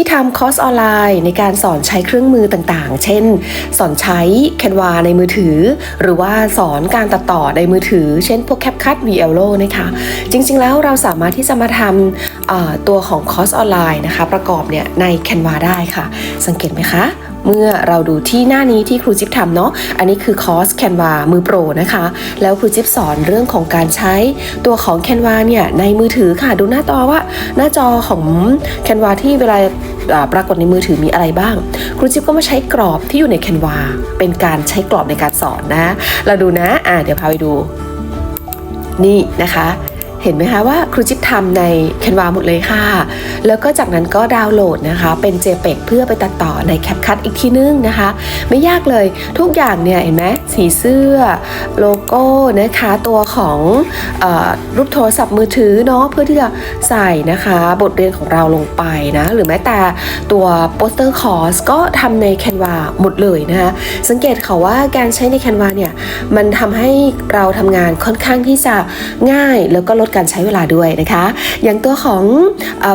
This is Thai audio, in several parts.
ที่ทำคอร์สออนไลน์ในการสอนใช้เครื่องมือต่างๆ เช่น สอนใช้ Canva ในมือถือ หรือว่าสอนการตัดต่อในมือถือ เช่นพวก CapCut VLO นะคะ จริงๆ แล้วเราสามารถที่จะมาทำตัวของคอร์สออนไลน์นะคะ ประกอบเนี่ยใน Canva ได้ค่ะ สังเกตไหมคะ เมื่อเราดูที่หน้านี้ที่ครูจิ๊บทำเนาะ อันนี้คือคอร์ส Canva มือโปรนะคะ แล้วครูจิ๊บสอนเรื่องของการใช้ตัวของ Canva เนี่ยในมือถือค่ะ ดูหน้าจอว่าหน้าจอของ Canva ที่เวลาปรากฏในมือถือมีอะไรบ้าง ครูจิ๊บก็มาใช้กรอบที่อยู่ใน Canva เป็นการใช้กรอบในการสอนนะ เราดูนะ อ่าเดี๋ยวพาไปดู นี่นะคะ ห็นไหมคะว่าครูจิ๊บทำใน Canva หมดเลยค่ะ แล้วก็จากนั้นก็ดาวน์โหลดนะคะเป็น JPEG เพื่อไปตัดต่อใน CapCut อีกทีนึงนะคะ ไม่ยากเลยทุกอย่างเนี่ยเห็นไหมสีเสื้อโลโก้นะคะตัวของออรูปโทรศัพท์มือถือเนาะเพื่อที่จะใส่นะคะ บทเรียนของเราลงไปนะ หรือแม้แต่ตัวโปสเตอร์คอร์สก็ทำใน Canva หมดเลยนะคะสังเกตค่ะว่าการใช้ใน Canva เนี่ย มันทำให้เราทำงานค่อนข้างที่จะง่ายแล้วก็ลดการใช้เวลาด้วยนะคะ อย่างตัวของ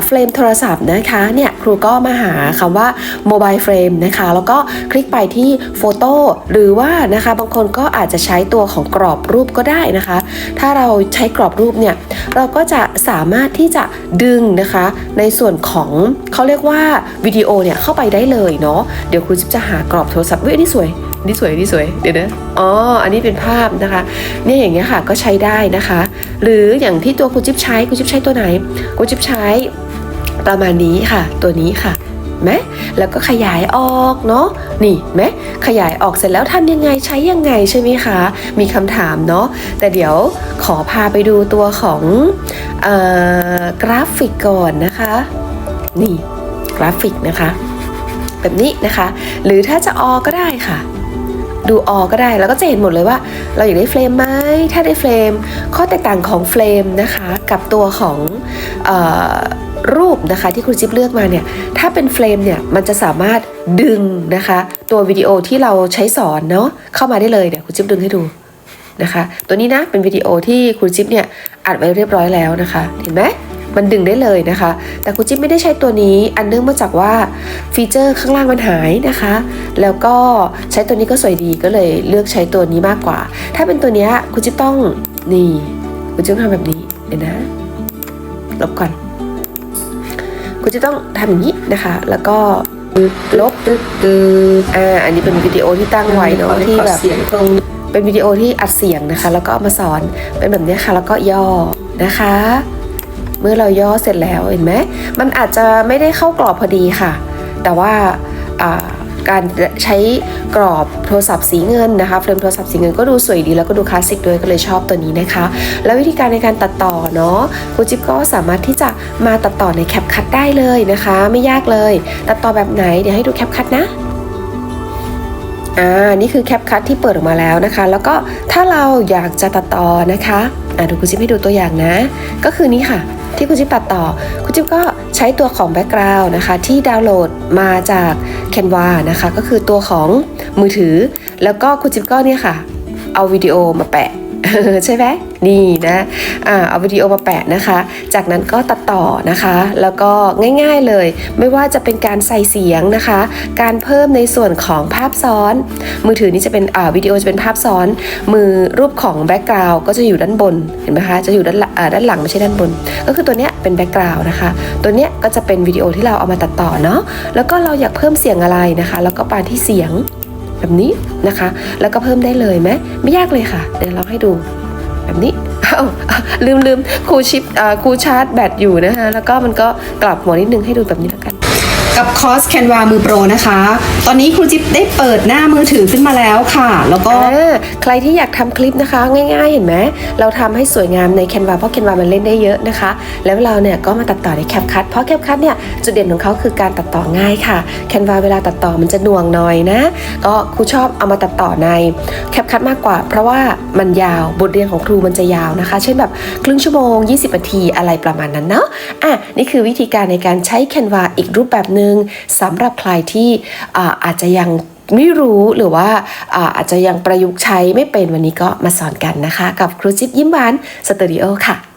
เฟรมโทรศัพท์นะคะเนี่ยครูก็มาหาคำว่า mobile frame นะคะแล้วก็คลิกไปที่โฟโต้หรือว่านะคะบางคนก็อาจจะใช้ตัวของกรอบรูปก็ได้นะคะ ถ้าเราใช้กรอบรูปเนี่ยเราก็จะสามารถที่จะดึงนะคะ ในส่วนของเขาเรียกว่าวิดีโอเนี่ยเข้าไปได้เลยเนาะเดี๋ยวครูจิ๊บจะหากรอบโทรศัพท์เว้ยนี่สวย นี่สวยนี่สวยเดี๋ยวนะอ๋ออันนี้เป็นภาพนะคะเนี่ยอย่างเงี้ยค่ะก็ใช้ได้นะคะ หรืออย่างที่ตัวครูจิ๊บใช้ครูจิ๊บใช้ตัวไหนครูจิ๊บใช้ประมาณนี้ค่ะ ตัวนี้ค่ะไหมแล้วก็ขยายออกเนาะนี่ไหมขยายออกเสร็จแล้วทำยังไงใช้ยังไงใช่ไหมคะ มีคำถามเนาะแต่เดี๋ยวขอพาไปดูตัวของออกราฟิกก่อนนะคะ นี่กราฟิกนะคะ แบบนี้นะคะ หรือถ้าจะออก็ได้ค่ะ ดูออก็ได้ แล้วก็จะเห็นหมดเลยว่า เราอยากได้เฟรมไหมถ้าได้เฟรม ข้อแตกต่างของเฟรมนะคะ กับตัวของออรูปนะคะที่คุณจิ๊บเลือกมาเนี่ยถ้าเป็นเฟรมเนี่ยมันจะสามารถดึงนะคะ ตัววิดีโอที่เราใช้สอนเนาะเข้ามาได้เลยเดี๋ยวคุณจิ๊บดึงให้ดูนะคะ ตัวนี้นะเป็นวิดีโอที่คุณจิ๊บเนี่ยอัดไว้เรียบร้อยแล้วนะคะ เห็นไหม มันดึงได้เลยนะคะ แต่คุณจิ๊บไม่ได้ใช้ตัวนี้ อันเนื่องมาจากว่าฟีเจอร์ข้างล่างมันหายนะคะ แล้วก็ใช้ตัวนี้ก็สวยดีก็เลยเลือกใช้ตัวนี้มากกว่า ถ้าเป็นตัวเนี้ยคุณจิ๊บต้องนี่คุณจิ๊บทำแบบนี้เดี๋ยวนะลบก่อน คุณจะต้องทำอย่างนี้นะคะ แล้วก็ลบอ่าอันนี้เป็นวิดีโอที่ตั้งไว้เนาะที่แบบเป็นวิดีโอที่อัดเสียงนะคะ แล้วก็มาสอนเป็นแบบนี้ค่ะ แล้วก็ย่อนะคะ เมื่อเราย่อเสร็จแล้วเห็นไหมมันอาจจะไม่ได้เข้ากรอบพอดีค่ะ แต่ว่าการใช้กรอบโทรศัพท์สีเงินนะคะเฟรมโทรศัพท์สีเงินก็ดูสวยดีแล้วก็ดูคลาสสิกด้วยก็เลยชอบตัวนี้นะคะ แล้ววิธีการในการตัดต่อเนาะครูจิ๊บก็สามารถที่จะมาตัดต่อในแคปคัตได้เลยนะคะ ไม่ยากเลย ตัดต่อแบบไหนเดี๋ยวให้ดูแคปคัตนะอ่านี่คือแคปคัตที่เปิดออกมาแล้วนะคะ แล้วก็ถ้าเราอยากจะตัดต่อนะคะ อะดูคุณจิ๊บให้ดูตัวอย่างนะ ก็คือนี้ค่ะ ที่คุณจิ๊บตัดต่อคุณจิ๊บก็ใช้ตัวของแบ็กกราวน์นะคะ ที่ดาวน์โหลดมาจาก Canva นะคะ ก็คือตัวของมือถือ แล้วก็คุณจิ๊บก็เนี่ยค่ะ เอาวิดีโอมาแปะ ใช่ไหมนี่นะอ่าเอาวิดีโอมาแปะนะคะ จากนั้นก็ตัดต่อนะคะ แล้วก็ง่ายๆเลย ไม่ว่าจะเป็นการใส่เสียงนะคะ การเพิ่มในส่วนของภาพซ้อน มือถือนี่จะเป็นอ่าวิดีโอจะเป็นภาพซ้อน มือรูปของแบ็กกราวก็จะอยู่ด้านบนเห็นไหมคะจะอยู่ด้านหลังด้านหลังไม่ใช่ด้านบน ก็คือตัวเนี้ยเป็นแบ็กกราวนะคะ ตัวเนี้ยก็จะเป็นวิดีโอที่เราเอามาตัดต่อเนาะแล้วก็เราอยากเพิ่มเสียงอะไรนะคะ แล้วก็ไปที่เสียง แบบนี้นะคะ แล้วก็เพิ่มได้เลยไหมไม่ยากเลยค่ะ เดี๋ยวเราให้ดูแบบนี้เอาลืมลืมครูชิปอ่าครูชาร์จแบตอยู่นะคะแล้วก็มันก็กลับหัวนิดนึงให้ดูแบบนี้แล้วกัน กับคอร์ส Canva มือโปรนะคะ ตอนนี้ครูจิ๊บได้เปิดหน้ามือถือขึ้นมาแล้วค่ะ แล้วก็ใครที่อยากทำคลิปนะคะ ง่าย ๆ เห็นไหมเราทำให้สวยงามใน Canva เพราะ Canva มันเล่นได้เยอะนะคะ แล้วเราเนี่ยก็มาตัดต่อใน CapCut เพราะ CapCut เนี่ยจุดเด่นของเขาคือการตัดต่อง่ายค่ะ Canva เวลาตัดต่อมันจะหน่วงหน่อยนะ ก็ครูชอบเอามาตัดต่อใน CapCut มากกว่า เพราะว่ามันยาวบทเรียนของครูมันจะยาวนะคะ เช่นแบบครึ่งชั่วโมง 20นาทีอะไรประมาณนั้นเนาะอะนี่คือวิธีการในการใช้ Canva อีกรูปแบบหนึ่งสำหรับใครที่อาอาจจะยังไม่รู้หรือว่าอาอาจจะยังประยุกต์ใช้ไม่เป็นวันนี้ก็มาสอนกันนะคะ กับครูจิ๊บยิ้มหวานสตูดิโอค่ะ